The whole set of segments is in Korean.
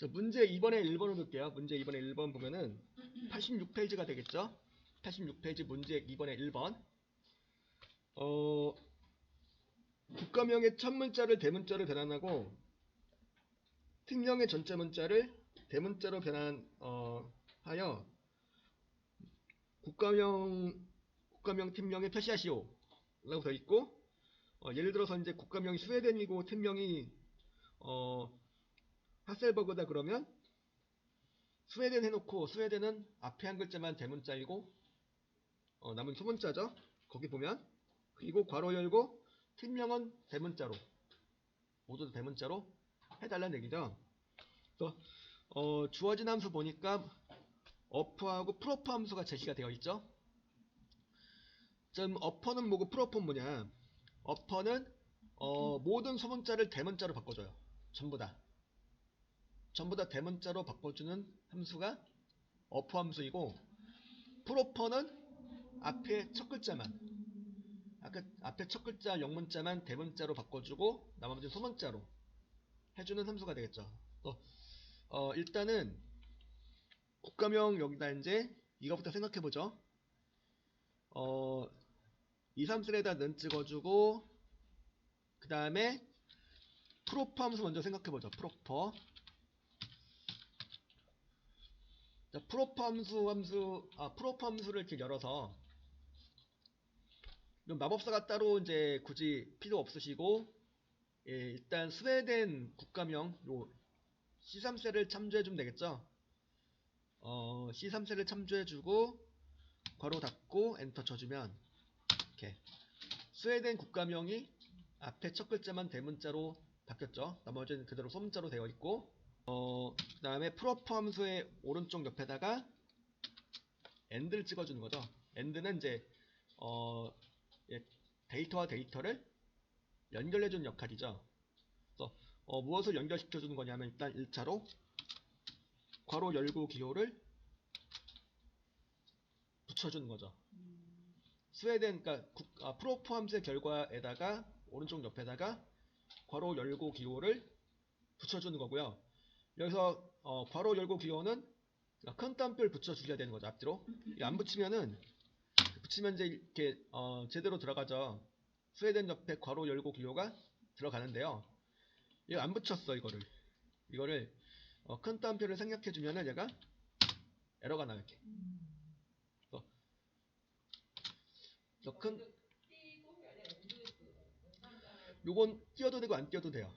자, 문제 2번에 1번을 볼게요. 문제 2번에 1번 보면은 86페이지가 되겠죠? 86페이지 문제 2번에 1번. 어, 국가명의 첫 문자를 대문자로 변환하고 팀명의 전체 문자를 대문자로 변환 어, 하여 국가명 국가명 팀명에 표시하시오 라고 되어 있고 어, 예를 들어서 이제 국가명이 스웨덴이고 팀명이 어, 하셀버그다 그러면 스웨덴 해놓고 스웨덴은 앞에 한 글자만 대문자이고 어, 남은 소문자죠. 거기 보면 그리고 괄호 열고 팀명은 대문자로 모두 대문자로 해달라는 얘기죠. 또 어, 주어진 함수 보니까 어퍼하고 프로퍼 함수가 제시가 되어 있죠. 좀 어퍼는 뭐고 프로퍼는 뭐냐. 어퍼는 어, 모든 소문자를 대문자로 바꿔줘요. 전부 다 전부 다 대문자로 바꿔주는 함수가 어퍼 함수이고 프로퍼는 앞에 첫 글자만 앞에 첫 글자 영문자만 대문자로 바꿔주고 나머지는 소문자로 해주는 함수가 되겠죠. 또 어, 일단은 국가명 여기다 이제 이거부터 생각해 보죠. 어, 2, 3, 3에다 는 찍어주고 그 다음에 프로퍼 함수 먼저 생각해 보죠. 프로퍼 자, 프로퍼 함수 함수 아 프로퍼 함수를 이렇게 열어서 마법사가 따로 이제 굳이 필요 없으시고 예, 일단 스웨덴 국가명 요 C3셀을 참조해 주면 되겠죠. 어, C3셀을 참조해 주고 괄호 닫고 엔터 쳐주면 이렇게 스웨덴 국가명이 앞에 첫 글자만 대문자로 바뀌었죠. 나머지는 그대로 소문자로 되어 있고 어, 그 다음에 프로퍼 함수의 오른쪽 옆에다가 엔드를 찍어주는 거죠. 엔드는 이제 어, 예, 데이터와 데이터를 연결해주는 역할이죠. 그래서 어, 무엇을 연결시켜주는 거냐면 일단 1차로 괄호 열고 기호를 붙여주는 거죠. 스웨덴 그러니까 국, 아, 프로포 함수의 결과에다가 오른쪽 옆에다가 괄호 열고 기호를 붙여주는 거고요. 여기서 어, 괄호 열고 기호는 큰 땀뼈를 붙여주셔야 되는 거죠 앞뒤로. 이안 붙이면은 붙이면 이제 이렇게 어, 제대로 들어가죠. 스웨덴 옆에 괄호 열고 기호가 들어가는데요. 이거 안 붙였어 이거를. 이거를 어, 큰 따옴표를 생략해 주면은 얘가 에러가 나요 이렇게. 큰. 요건 띄워도 되고 안 띄워도 돼요.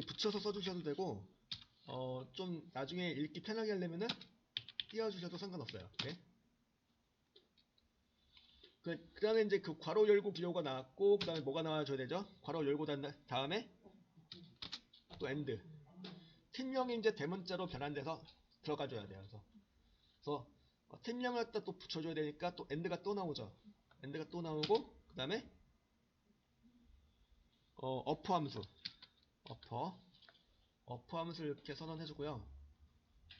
붙여서 써주셔도 되고 어, 좀 나중에 읽기 편하게 하려면은 띄워주셔도 상관없어요. 네. 그, 그 다음에 이제 그 괄호 열고 기호가 나왔고, 그 다음에 뭐가 나와줘야 되죠? 괄호 열고 단 다음에 또 엔드. 팀명이 이제 대문자로 변환돼서 들어가줘야 돼요. 그래서, 그래서 어, 팀명을 갖다 또 붙여줘야 되니까 또 엔드가 또 나오죠. 엔드가 또 나오고, 그 다음에 어, 어퍼 함수. 어퍼. 어퍼 함수를 이렇게 선언해주고요.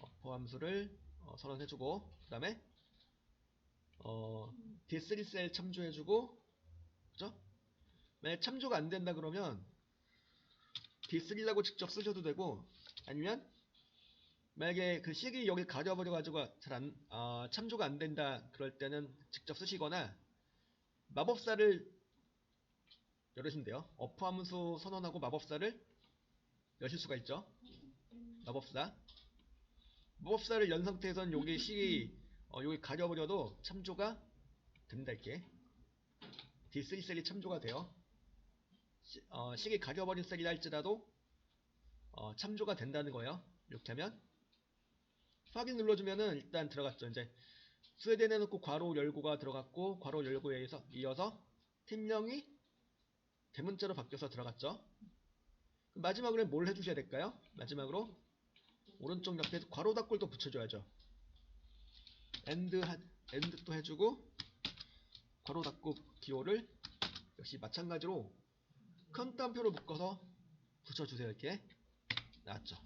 어퍼 함수를 어, 선언해주고, 그 다음에 어, D3 셀 참조해주고, 그죠? 만약 참조가 안 된다 그러면 D3라고 직접 쓰셔도 되고, 아니면 만약에 그 식이 여기 가려버려가지고 잘 안, 아, 참조가 안 된다 그럴 때는 직접 쓰시거나 마법사를 열으시면 돼요. 어퍼 함수 선언하고 마법사를 여실 수가 있죠. 마법사. 마법사를 연 상태에선 여기 식이 어, 여기 가려버려도 참조가 된다 이렇게. D3 셀이 참조가 돼요. 시, 어, 식이 가려버린 셀이라 할지라도 어, 참조가 된다는 거예요. 이렇게 하면 확인 눌러주면은 일단 들어갔죠. 이제 스웨덴에 놓고 괄호 열고가 들어갔고 괄호 열고에 의해서 이어서 팀명이 대문자로 바뀌어서 들어갔죠 마지막으로 뭘 해주셔야 될까요? 마지막으로 오른쪽 옆에 괄호 닫골도 붙여줘야죠. 엔드 한 엔드 또 해주고 괄호 닫고 기호를 역시 마찬가지로 큰 따옴표로 묶어서 붙여주세요. 이렇게 나왔죠